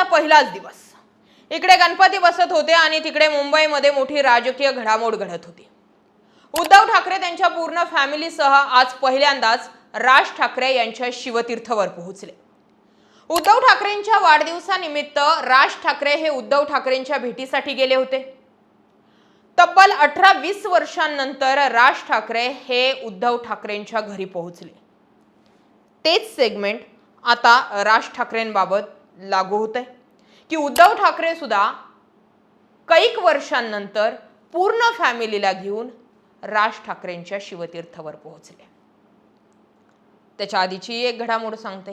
युतीचा पहिलाच दिवस. इकडे गणपती बसत होते आणि तिकडे मुंबईमध्ये मोठी राजकीय घडामोड घडत होती. उद्धव ठाकरे त्यांच्या पूर्ण फॅमिलीसह आज पहिल्यांदाच राज ठाकरे यांच्या शिवतीर्थवर पोहोचले. उद्धव ठाकरेंच्या वाढदिवसानिमित्त राज ठाकरे हे उद्धव ठाकरेंच्या भेटीसाठी गेले होते. तब्बल अठरा वीस वर्षांनंतर राज ठाकरे हे उद्धव ठाकरेंच्या घरी पोहोचले. तेच सेगमेंट आता राज ठाकरेंबाबत लागू होत आहे की उद्धव ठाकरे सुद्धा कैक वर्षांनंतर पूर्ण फॅमिलीला घेऊन राज ठाकरेंच्या शिवतीर्थवर पोहोचले. त्याच्या आधीची एक घडामोड सांगते.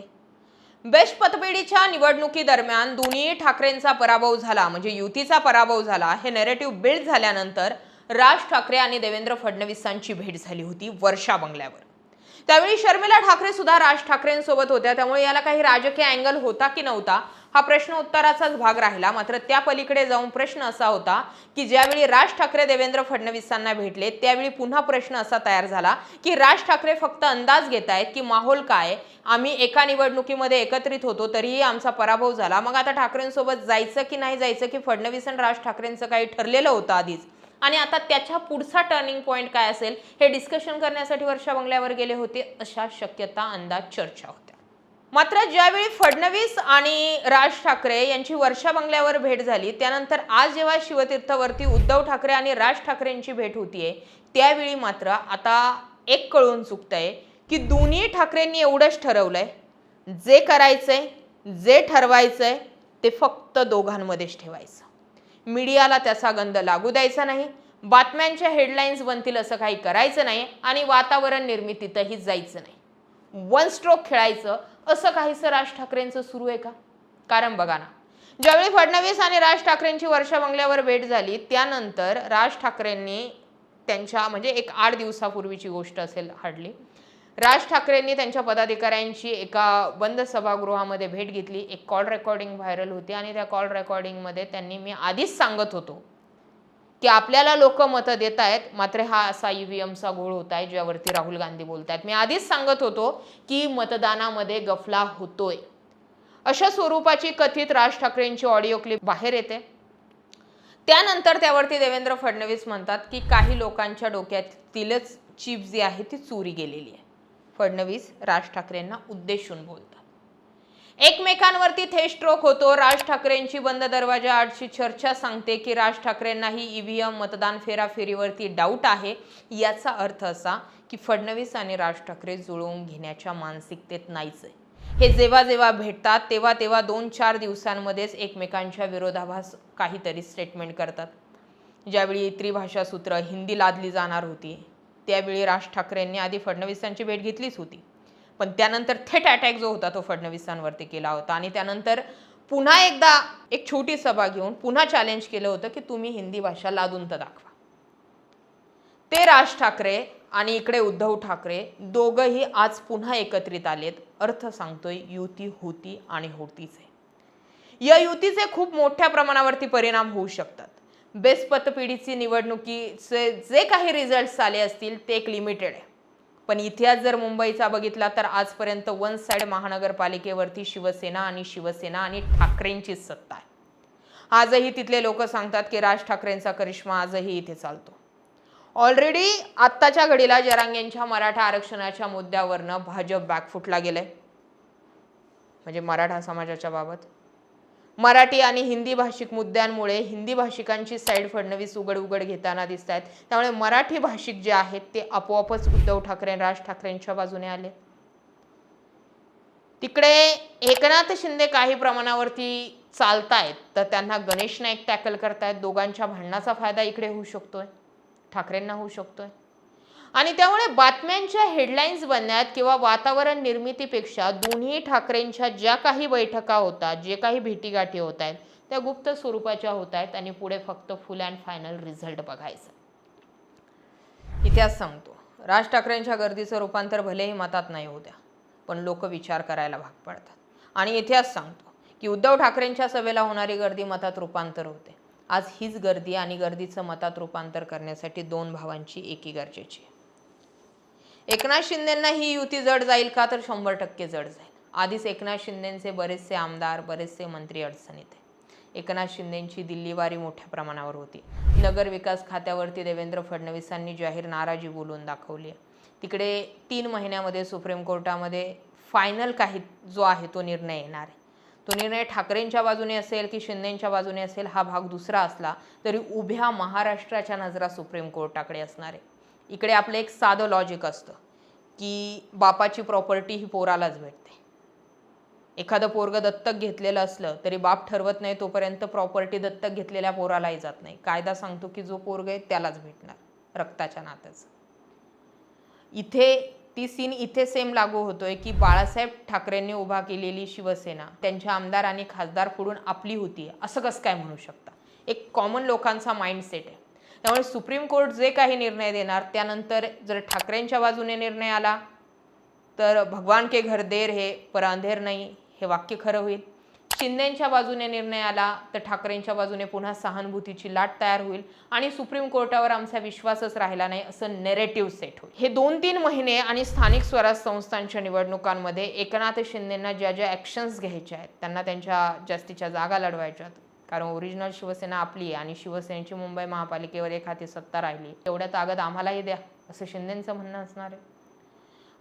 बेस्ट पतपेढीच्या निवडणुकीदरम्यान दोन्ही ठाकरेंचा पराभव झाला म्हणजे युतीचा पराभव झाला हे नेरेटिव्ह बिल्ड झाल्यानंतर राज ठाकरे आणि देवेंद्र फडणवीसांची भेट झाली होती वर्षा बंगल्यावर. त्यावेळी शर्मिला ठाकरे सुद्धा राज ठाकरेंसोबत होत्या. त्यामुळे याला काही राजकीय अँगल होता की नव्हता? हा प्रश्न उत्तराचाच भाग राहिला. मात्र त्या पलीकडे जाऊन प्रश्न असा होता की ज्यावेळी राज ठाकरे देवेंद्र फडणवीसांना भेटले त्यावेळी पुन्हा प्रश्न असा तयार झाला की राज ठाकरे फक्त अंदाज घेत आहेत की माहोल काय? आम्ही एका निवडणुकीमध्ये एकत्रित होतो तरीही आमचा पराभव झाला. मग आता ठाकरेंसोबत जायचं की नाही जायचं की फडणवीस आणि राज ठाकरेंचं काही ठरलेलं होतं आधीच? आणि आता त्याच्या पुढचा टर्निंग पॉईंट काय असेल हे डिस्कशन करण्यासाठी वर्षा बंगल्यावर गेले होते अशा शक्यता अंदाज चर्चा होत्या. मात्र ज्यावेळी फडणवीस आणि राज ठाकरे यांची वर्षा बंगल्यावर भेट झाली त्यानंतर आज जेव्हा शिवतीर्थवरती उद्धव ठाकरे आणि राज ठाकरेंची भेट होतीये त्यावेळी मात्र आता एक कळून चुकतंय की दोन्ही ठाकरेंनी एवढंच ठरवलंय जे करायचंय जे ठरवायचंय ते फक्त दोघांमध्येच ठेवायचं. मीडियाला त्याचा गंध लागू द्यायचा नाही. बातम्यांच्या हेडलाईन्स बनतील असं काही करायचं नाही आणि वातावरण निर्मितीतही जायचं नाही. वन स्ट्रोक खेळायचं असं काहीसं राज ठाकरेंचं सुरू आहे का? कारण बघा ना ज्यावेळी फडणवीस आणि राज ठाकरेंची वर्षा बंगल्यावर भेट झाली त्यानंतर राज ठाकरेंनी त्यांच्या म्हणजे एक आठ दिवसापूर्वीची गोष्ट असेल हार्डली राज ठाकरेंनी त्यांच्या पदाधिकाऱ्यांची एका बंद सभागृहामध्ये भेट घेतली. एक कॉल रेकॉर्डिंग व्हायरल होती आणि त्या कॉल रेकॉर्डिंगमध्ये त्यांनी मी आधीच सांगत होतो की आपल्याला लोक मतं देत आहेत मात्र हा असा ई व्ही एमचा घोळ होत आहे ज्यावरती राहुल गांधी बोलत आहेत मी आधीच सांगत होतो की मतदानामध्ये गफला होतोय. अशा स्वरूपाची कथित राज ठाकरेंची ऑडिओ क्लिप बाहेर येते. त्यानंतर त्यावरती देवेंद्र फडणवीस म्हणतात की काही लोकांच्या डोक्यातीलच चिप जी आहे ती चोरी गेलेली आहे. फडणवीस राज ठाकरेंना उद्देशून बोलतात. एकमेकांवरती थेट स्ट्रोक होतो. राज ठाकरेंची बंद दरवाजा आडची चर्चा सांगते की राज ठाकरेंनाही ईव्हीएम मतदान फेराफेरीवरती डाऊट आहे. याचा अर्थ असा की फडणवीस आणि राज ठाकरे जुळवून घेण्याच्या मानसिकतेत नाहीच आहे. हे जेव्हा जेव्हा भेटतात तेव्हा तेव्हा दोन चार दिवसांमध्येच एकमेकांच्या विरोधाभास काहीतरी स्टेटमेंट करतात. ज्यावेळी त्रिभाषा सूत्र हिंदी लादली जाणार होती. त्यावेळी राज ठाकरेंनी आधी फडणवीसांची भेट घेतलीच होती. पण त्यानंतर थेट अटॅक जो होता तो फडणवीसांवरती केला होता. आणि त्यानंतर पुन्हा एकदा एक छोटी सभा घेऊन पुन्हा चॅलेंज केलं होतं की तुम्ही हिंदी भाषा लादून तर दाखवा. ते राज ठाकरे आणि इकडे उद्धव ठाकरे दोघंही आज पुन्हा एकत्रित आलेत. अर्थ सांगतोय युती होती आणि होतीच आहे. या युतीचे खूप मोठ्या प्रमाणावरती परिणाम होऊ शकतात. बेस्ट पतपिढीची निवडणुकीचे जे काही रिझल्ट्स आले असतील ते एक लिमिटेड आहे. पण इतिहास जर मुंबईचा बघितला तर आजपर्यंत वन साईड महानगरपालिकेवरती शिवसेना आणि शिवसेना आणि ठाकरेंचीच सत्ता आहे. आजही तिथले लोक सांगतात की राज ठाकरेंचा करिश्मा आजही इथे चालतो. ऑलरेडी आत्ताच्या घडीला जरांगेंच्या मराठा आरक्षणाच्या मुद्द्यावरनं भाजप बॅकफुटला गेलंय. म्हणजे मराठा समाजाच्या बाबत. मराठी आणि हिंदी भाषिक मुद्द्यांमुळे हिंदी भाषिकांची साईड फडणवीस उघड उघड घेताना दिसत आहेत त्यामुळे मराठी भाषिक जे आहेत ते आपोआपच उद्धव ठाकरे राज ठाकरेंच्या बाजूने आले. तिकडे एकनाथ शिंदे काही प्रमाणावरती चालतायत तर त्यांना गणेश नाईक टॅकल करतायत. दोघांच्या भांडणाचा फायदा इकडे होऊ शकतोय ठाकरेंना होऊ शकतोय. आणि त्यामुळे बातम्यांच्या हेडलाईन्स बनण्यात किंवा वातावरण निर्मितीपेक्षा दोन्ही ठाकरेंच्या ज्या काही बैठका होतात जे काही भेटीगाठी होत आहेत त्या गुप्त स्वरूपाच्या होत आहेत आणि पुढे फक्त फुल अँड फायनल रिझल्ट बघायचं. इतिहास सांगतो. राज ठाकरेंच्या गर्दीचं रूपांतर भलेही मतात नाही होत्या पण लोक विचार करायला भाग पडतात. आणि इतिहास सांगतो की उद्धव ठाकरेंच्या सभेला होणारी गर्दी मतात रूपांतर होते. आज हीच गर्दी आणि गर्दीचं मतात रूपांतर करण्यासाठी दोन भावांची एकी गरजेची आहे. एकनाथ शिंदेंना ही युती जड जाईल का? तर शंभर टक्के जड जाईल. आधीच एकनाथ शिंदेंचे बरेचसे आमदार बरेचसे मंत्री अडचणीत आहे एकनाथ शिंदेंची दिल्लीवारी मोठ्या प्रमाणावर होती. नगर विकास खात्यावरती देवेंद्र फडणवीसांनी जाहीर नाराजी बोलून दाखवली आहे. तिकडे तीन महिन्यामध्ये सुप्रीम कोर्टामध्ये फायनल काही जो आहे तो निर्णय येणार आहे. तो निर्णय ठाकरेंच्या बाजूने असेल की शिंदेंच्या बाजूने असेल हा भाग दुसरा असला तरी उभ्या महाराष्ट्राच्या नजरा सुप्रीम कोर्टाकडे असणार आहे. इकडे आपलं एक साधं लॉजिक असतं की बापाची प्रॉपर्टी ही पोरालाच भेटते. एखादं पोरग दत्तक घेतलेलं असलं तरी बाप ठरवत नाही तोपर्यंत प्रॉपर्टी दत्तक घेतलेल्या पोरालाही जात नाही. कायदा सांगतो की जो पोरग आहे त्यालाच भेटणार रक्ताच्या नात्याचं. इथे ती सीन इथे सेम लागू होतोय की बाळासाहेब ठाकरेंनी उभा केलेली शिवसेना त्यांच्या आमदार आणि खासदार फोडून आपली होती असं कसं काय म्हणू शकता? एक कॉमन लोकांचा माइंडसेट आहे. त्यामुळे सुप्रीम कोर्ट जे काही निर्णय देणार त्यानंतर जर ठाकरेंच्या बाजूने निर्णय आला तर भगवान के घर देर हे पर अंधेर नाही हे वाक्य खरं होईल. शिंदेच्या बाजूने निर्णय आला तर ठाकरेंच्या बाजूने पुन्हा सहानुभूतीची लाट तयार होईल आणि सुप्रीम कोर्टावर आमचा विश्वासच राहिला नाही असं नेरेटिव्ह सेट होईल. हे दोन तीन महिने आणि स्थानिक स्वराज संस्थांच्या निवडणुकांमध्ये एकनाथ शिंदेंना ज्या ज्या ॲक्शन्स घ्यायच्या आहेत त्यांना त्यांच्या जास्तीच्या जागा लढवायच्यात कारण ओरिजिनल शिवसेना आपली आणि शिवसेनेची मुंबई महापालिकेवर एक हाती सत्ता राहिली. तेवढ्या ताकद आम्हालाही द्या असं शिंदेचं म्हणणं असणार आहे.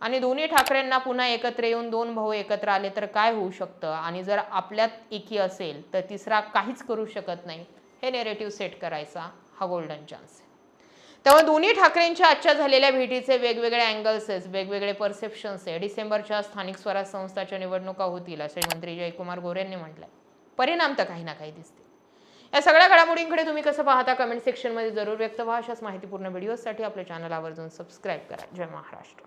आणि दोन्ही ठाकरेंना पुन्हा एकत्र येऊन दोन भाऊ एकत्र आले तर काय होऊ शकतं? आणि जर आपल्यात एकी असेल तर तिसरा काहीच करू शकत नाही. हे नेरेटिव्ह सेट करायचा हा गोल्डन चान्स आहे. त्यामुळे दोन्ही ठाकरेंच्या आजच्या झालेल्या भेटीचे वेगवेगळे अँगल्स आहेत वेगवेगळे परसेप्शन्स आहे. डिसेंबरच्या स्थानिक स्वराज संस्थाच्या निवडणुका होतील असे मंत्री जयकुमार गोरेंनी म्हटलं परिणाम तर काही ना काही दिसते या सगळ्या घडामोडींकडे तुम्ही कसं पाहता कमेंट सेक्शनमध्ये जरूर व्यक्त व्हा. अशाच माहितीपूर्ण व्हिडिओसाठी आपल्या चॅनल आवर्जून सबस्क्राईब करा. जय महाराष्ट्र.